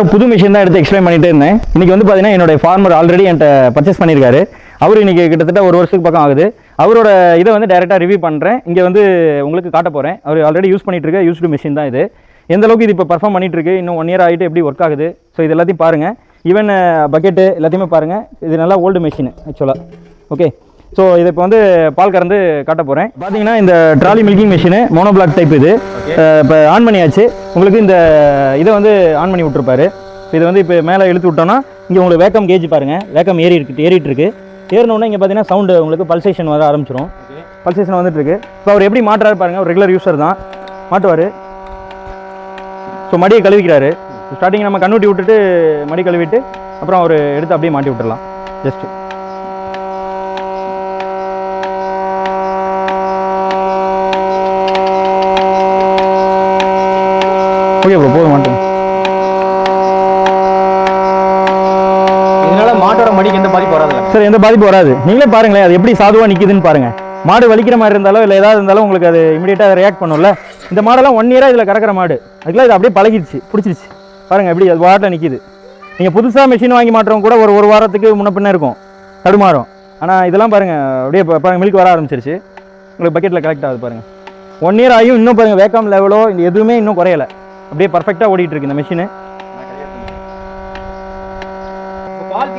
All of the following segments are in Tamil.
புது மிஷின் தான் எடுத்து எக்ஸ்பிளைன் பண்ணிட்டு இருந்தேன். இன்னைக்கு வந்து பார்த்தீங்கன்னா என்னோட ஃபார்மர் ஆல்ரெடி என்கிட்ட பர்ச்சேஸ் பண்ணியிருக்காரு அவர் இன்னைக்கு கிட்டத்தட்ட ஒரு வருஷத்துக்கு பக்கம் ஆகுது. அவரோட இதை வந்து டேரெக்டாக ரிவ்யூ பண்ணுறேன் இங்கே வந்து உங்களுக்கு காட்ட போகிறேன் அவர் ஆல்ரெடி யூஸ் பண்ணிட்டு இருக்க யூஸ்டு மிஷின் தான் இது. எந்த அளவுக்கு இது இப்போ பர்ஃபார்ம் பண்ணிட்டு இருக்கு இன்னும் ஒன் இயர் ஆகிட்டு எப்படி ஒர்க் ஆகுது? ஸோ இது எல்லாத்தையும் பாருங்கள் ஈவன் பக்கெட்டு எல்லாத்தையுமே பாருங்கள் இது நல்லா ஓல்டு மிஷின் ஆக்சுவலாக ஓகே ஸோ இதை இப்போ வந்து பால் கறந்து காட்ட போகிறேன் பார்த்தீங்கன்னா இந்த trolley milking machine monoblock type இது. இப்போ ஆன் பண்ணியாச்சு. உங்களுக்கு இந்த இதை வந்து ஆன் பண்ணி விட்ருப்பாரு இதை வந்து இப்போ மேலே இழுத்து விட்டோம்னா இங்கே உங்களுக்கு வேக்கம் கேஜ் பாருங்கள் வேக்கம் ஏறி இருக்கு ஏறிட்டு இருக்கு. ஏறினோடனே இங்கே பார்த்தீங்கன்னா சவுண்டு உங்களுக்கு பல்சேஷன் வர ஆரம்பிச்சிரும். பல்சேஷன் வந்துட்டு இருக்கு. இப்போ அவர் எப்படி மாட்டுறாரு பாருங்க. ஒரு ரெகுலர் யூஸர் தான். மாட்டுவார். ஸோ மடியை கழுவிக்கிறாரு. ஸ்டார்டிங் நம்ம கண்ணூட்டி விட்டுட்டு மடி கழுவிட்டு அப்புறம் அவர் எடுத்து அப்படியே மாட்டி விட்டுறலாம். ஜஸ்ட் ஓகே ப்ரோ போதும் மாட்டேன். இதனால மாட்டோட மடிக்கு எந்த பாதிப்பு வராதுல்ல. சார் எந்த பாதிப்பு வராது. நீங்களே பாருங்களேன் அது எப்படி சாதுவாக நிற்கிதுன்னு பாருங்க. மாடு வலிக்கிற மாதிரி இருந்தாலோ இல்லை ஏதாவது இருந்தாலும் உங்களுக்கு அது இமீடியட்டாக ரியாக்ட் பண்ணும்ல. இந்த மாடெல்லாம் ஒன் இயராக இதில் கறக்கிற மாடு. அதுக்குலாம் இது அப்படியே பழகிடுச்சு பிடிச்சிருச்சு. பாருங்க எப்படி அது வாட்டில் நிற்கிது நீங்கள் புதுசாக மிஷின் வாங்கி மாட்டுறவங்க கூட ஒரு ஒரு வாரத்துக்கு முன்ன பின்ன இருக்கும். தடுமாறும். ஆனால் இதெல்லாம் பாருங்க அப்படியே இப்போ பாருங்க மில்க் வர ஆரம்பிச்சிருச்சு. உங்களுக்கு பக்கெட்டில் கலெக்ட் ஆகுது பாருங்க. ஒன் இயர் ஆகியும் இன்னும் பாருங்க வேக்காம் லெவலோ எதுவுமே இன்னும் குறையல. அப்படியே பர்ஃபெக்டாக ஓடிட்டு இருக்கு இந்த மிஷினு சார்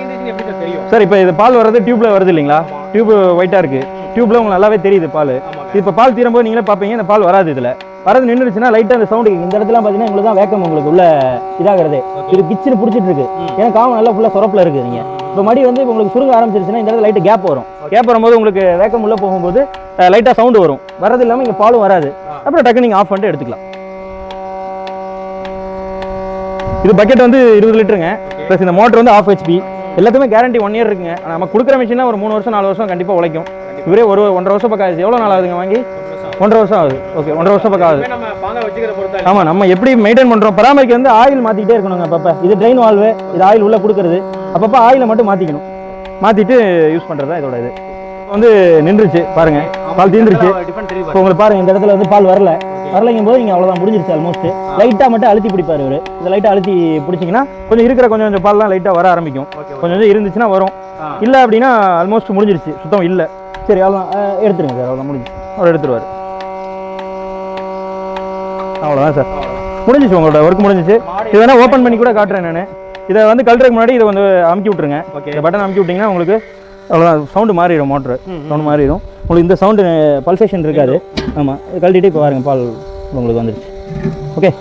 தெரியும்? சார் இப்போ இது பால் வர்றது டியூப்ல வருது இல்லைங்களா? டியூப் ஒயிட்டாக இருக்கு. டியூப்ல உங்களுக்கு நல்லாவே தெரியுது பால். இப்போ பால் தீரும்போது நீங்களே பார்ப்பீங்க இந்த பால் வராது இதில். வரது நின்றுச்சுன்னா லைட்டாக அந்த சவுண்டு இந்த இடத்துல பார்த்தீங்கன்னா உங்களுக்கு தான் வேக்கம் உங்களுக்கு உள்ள இதாகிறது. இது கிச்சுன்னு பிடிச்சிட்டு இருக்கு. ஏன்னா காமம் நல்லா ஃபுல்லாக சுரப்பில் இருக்கு நீங்க. இப்போ மடி வந்து இப்போ உங்களுக்கு சுருங்க ஆரம்பிச்சிருச்சுன்னா இந்த இடத்துல லைட்டு கேப் வரும். கேப் வரும்போது உங்களுக்கு வேக்கம் உள்ள போகும்போது லைட்டாக சவுண்டு வரும். வரது இல்லாமல் இங்கே பாலும் வராது. அப்புறம் டக்கு நீங்கள் ஆஃப் பண்ணிட்டு எடுத்துக்கலாம். இது பக்கெட் வந்து இருபது லிட்டருங்க. ப்ளஸ் இந்த மோட்டர் வந்து ஆஃப் ஹெச்பி எல்லாத்துமே கேரண்டி ஒன் இயர் இருக்குங்க. நம்ம கொடுக்குற மிஷினா ஒரு மூணு வருஷம் நாலு வருஷம் கண்டிப்பாக உழைக்கும். இவரே ஒரு ஒன்றரை வருஷம் பக்கம் ஆகுது. எவ்வளோ நாள் ஆகுதுங்க வாங்கி? ஒன்றரை வருஷம் ஆகுது. ஓகே ஒன்றரை வருஷம் பக்கம் ஆகுது. நம்ம பாங்க வச்சுக்கிற பொறுத்தா ஆமா நம்ம எப்படி மெயின்டைன் பண்றோம்? பராமரிக்க வந்து ஆயில் மாத்திக்கிட்டே இருக்கணுங்க அப்பப்ப. இது ட்ரெயின் வால்வு இது ஆயில் உள்ள கொடுக்கறது. அப்பப்ப ஆயிலை மட்டும் மாத்திக்கணும். மாத்திட்டு யூஸ் பண்றது தான் இதோட இது. வந்து நின்றுச்சு பாருங்க. பால் தீர்ந்துருச்சு தெரியும் இப்போ உங்களுக்கு பாருங்க இந்த இடத்துல வந்து பால் வரல. வரலைங்கும் போது நீங்க அவ்வளவுதான் முடிஞ்சிருச்சு ஆல்மோஸ்ட் லைட்டா மட்டும் அழுத்தி பிடிப்பாரு இவரு. இந்த லைட்டா அழுத்தி பிடிச்சிங்கன்னா கொஞ்சம் இருக்கிற கொஞ்சம் கொஞ்சம் பால்லாம் லைட்டா வர ஆரம்பிக்கும். கொஞ்சம் கொஞ்சம் இருந்துச்சுன்னா வரும். இல்ல அப்படின்னா ஆல்மோஸ்ட் முடிஞ்சிருச்சு. சுத்தம் இல்ல. சரி அவ்வளோதான் எடுத்துருங்க சார் அவ்வளோதான் முடிஞ்சு அவர் எடுத்துருவாரு. அவ்வளோதான் சார். முடிஞ்சிச்சு உங்களோட ஒர்க் முடிஞ்சிச்சு. இது வேணா ஓப்பன் பண்ணி கூட காட்டுறேன் நான். இதை வந்து கழட்டுறதுக்கு முன்னாடி இதை வந்து அமுக்கி விட்ருங்க இந்த பட்டன் அமுக்கி விட்டிங்கன்னா உங்களுக்கு அவ்வளோதான் சவுண்டு மாறிடும் மோட்ரு சவுண்டு மாறிடும். உங்களுக்கு இந்த சவுண்டு பல்சேஷன் இருக்காது. ஆமாம் கழட்டிட்டு இப்போ பாருங்கள் பால் உங்களுக்கு வந்துடுச்சு ஓகே